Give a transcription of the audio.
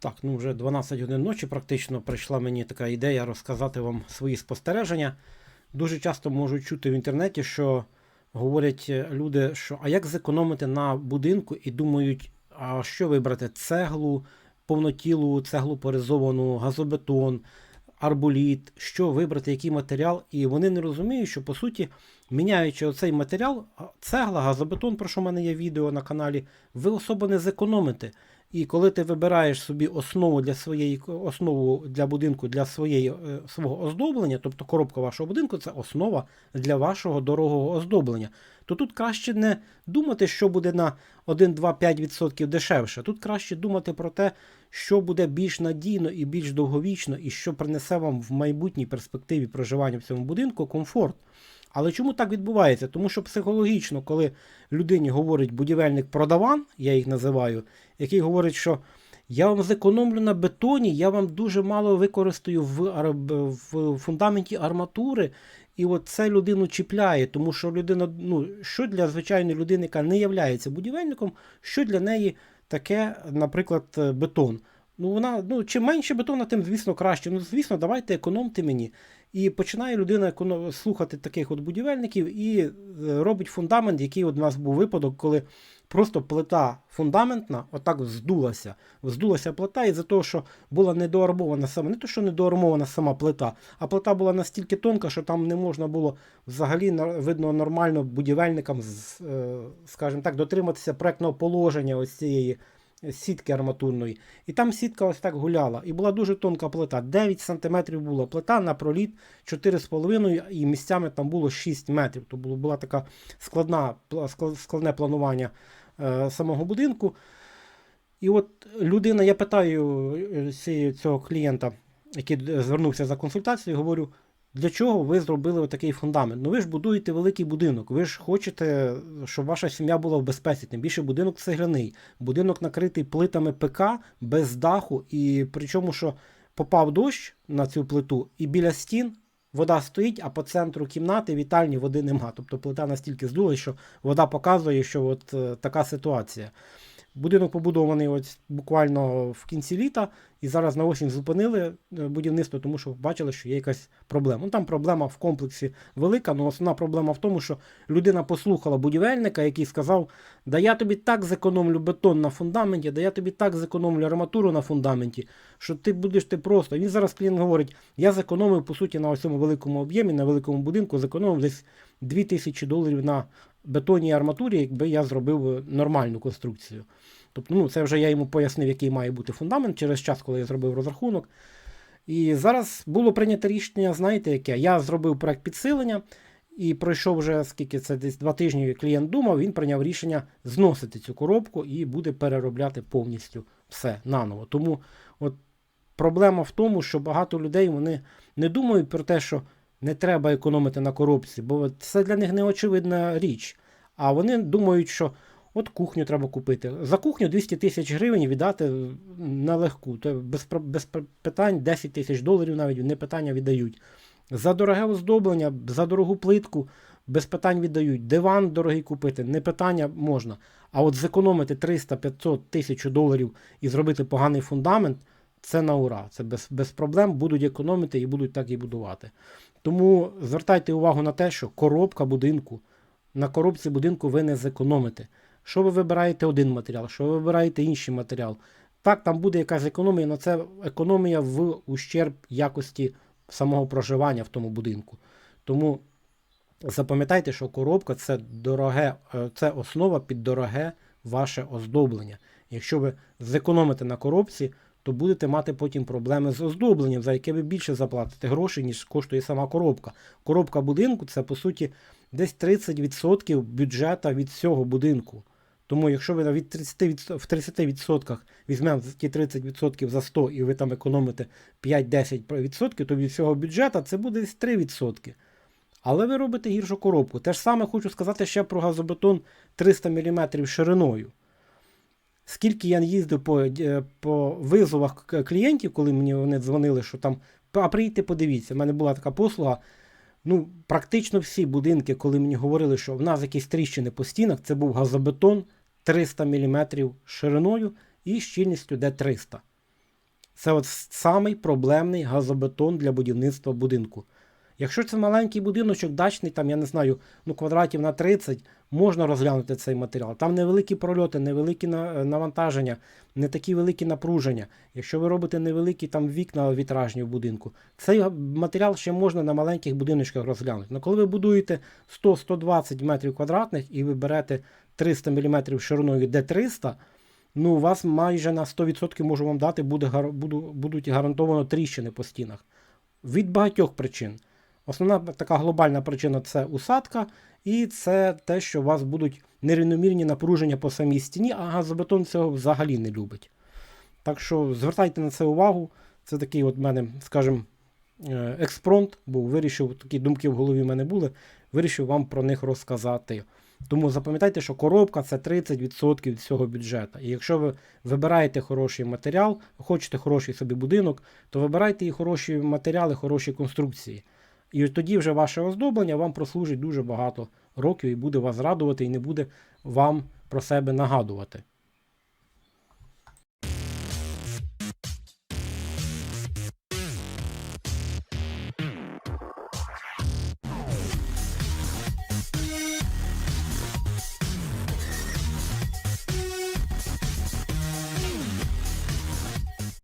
Так, ну вже 12 годин ночі практично прийшла мені така ідея розказати вам свої спостереження. Дуже часто можу чути в інтернеті, що говорять е, люди, що а як зекономити на будинку і думають, а що вибрати? Цеглу, повнотілу, цеглу поризовану, газобетон, арболіт, що вибрати, який матеріал. І вони не розуміють, що по суті, міняючи оцей матеріал, цегла, газобетон, про що в мене є відео на каналі, ви особо не зекономите. І коли ти вибираєш собі основу для своєї основу для будинку для своєї е, свого оздоблення, тобто коробка вашого будинку це основа для вашого дорогого оздоблення, то тут краще не думати, що буде на 1-2-5% дешевше. Тут краще думати про те, що буде більш надійно і більш довговічно, і що принесе вам в майбутній перспективі проживання в цьому будинку комфорт. Але чому так відбувається? Тому що психологічно, коли людині говорить будівельник-продаван, я їх називаю, який говорить, що я вам зекономлю на бетоні, я вам дуже мало використаю в, в фундаменті арматури. І от це людину чіпляє, тому що людина, ну, що для звичайної людини, яка не є будівельником, що для неї таке, наприклад, бетон. Ну, вона, ну, чим менше бетона, тим, звісно, краще. Ну, звісно, давайте економте мені. І починає людина слухати таких от будівельників і е, робить фундамент, який от у нас був випадок, коли просто плита фундаментна отак здулася. Здулася плита із-за того, що була недоармована сама, не то, що недоармована сама плита, а плита була настільки тонка, що там не можна було взагалі видно нормально будівельникам, е, скажімо так, дотриматися проектного положення ось цієї сітки арматурної. І там сітка ось так гуляла. І була дуже тонка плита. 9 см була плита на проліт 4,5 і місцями там було 6 метрів. То було, була така складна, складне планування е, самого будинку. І от людина, я питаю е, цього клієнта, який звернувся за консультацією, говорю, для чого ви зробили такий фундамент? Ну ви ж будуєте великий будинок, ви ж хочете, щоб ваша сім'я була в безпеці. Тим більше будинок цегляний, будинок накритий плитами ПК без даху, і причому, що попав дощ на цю плиту, і біля стін вода стоїть, а по центру кімнати вітальні води нема. Тобто плита настільки здулась, що вода показує, що от е, така ситуація. Будинок побудований ось буквально в кінці літа, і зараз на осінь зупинили е, будівництво, тому що бачили, що є якась проблема. Ну там проблема в комплексі велика, але основна проблема в тому, що людина послухала будівельника, який сказав: Да я тобі так зекономлю бетон на фундаменті, да я тобі так зекономлю арматуру на фундаменті, що ти будеш ти просто. Він зараз клієнт говорить: я зекономив по суті на ось цьому великому об'ємі, на великому будинку, зекономив десь 2000 доларів на бетонній арматурі, якби я зробив нормальну конструкцію. Тобто, ну, це вже я йому пояснив, який має бути фундамент через час, коли я зробив розрахунок. І зараз було прийнято рішення, знаєте, яке? Я зробив проект підсилення, і пройшов вже скільки це десь два тижні клієнт думав, він прийняв рішення зносити цю коробку і буде переробляти повністю все наново. Тому от проблема в тому, що багато людей вони не думають про те, що не треба економити на коробці, бо це для них неочевидна річ. А вони думають, що от кухню треба купити. За кухню 200 тисяч гривень віддати на легку. То без, без питань 10 тисяч доларів навіть не питання віддають. За дороге оздоблення, за дорогу плитку без питань віддають. Диван дорогий купити, не питання можна. А от зекономити 300-500 тисяч доларів і зробити поганий фундамент це на ура. Це без, без проблем будуть економити і будуть так і будувати. Тому звертайте увагу на те, що коробка будинку, на коробці будинку ви не зекономите. Що ви вибираєте один матеріал, що ви вибираєте інший матеріал. Так, там буде якась економія, але це економія в ущерб якості самого проживання в тому будинку. Тому запам'ятайте, що коробка це дороге, е, це основа під дороге ваше оздоблення. Якщо ви зекономите на коробці, то будете мати потім проблеми з оздобленням, за яке ви більше заплатите грошей, ніж коштує сама коробка. Коробка будинку це по суті десь 30% бюджету від цього будинку. Тому якщо ви від 30, в 30% візьмемо ті 30% за 100 і ви там економите 5-10%, то від всього бюджету це буде десь 3%. Але ви робите гіршу коробку. Те ж саме хочу сказати ще про газобетон 300 мм шириною. Скільки я їздив по, е, по визовах клієнтів, коли мені вони дзвонили, що там, а приїдьте, подивіться, в мене була така послуга. Ну, практично всі будинки, коли мені говорили, що в нас якісь тріщини по стінах, це був газобетон 300 мм шириною і щільністю Д300. Це от самий проблемний газобетон для будівництва будинку. Якщо це маленький будиночок, дачний, там, я не знаю, ну, квадратів на 30, можна розглянути цей матеріал. Там невеликі прольоти, невеликі навантаження, не такі великі напруження. Якщо ви робите невеликі там вікна вітражні в будинку, цей матеріал ще можна на маленьких будиночках розглянути. Але коли ви будуєте 100-120 метрів квадратних і ви берете 300 мм шириною D300, ну у вас майже на 100% можу вам дати, буде, буду, будуть гарантовано тріщини по стінах. Від багатьох причин. Основна така глобальна причина це усадка, і це те, що у вас будуть нерівномірні напруження по самій стіні, а газобетон цього взагалі не любить. Так що звертайте на це увагу. Це такий от мене, скажімо, е, експронт був. Вирішив, такі думки в голові в мене були, вирішив вам про них розказати. Тому запам'ятайте, що коробка це 30% від цього бюджету. І якщо ви вибираєте хороший матеріал, хочете хороший собі будинок, то вибирайте і хороші матеріали, хороші конструкції. І тоді вже ваше оздоблення вам прослужить дуже багато років і буде вас радувати, і не буде вам про себе нагадувати.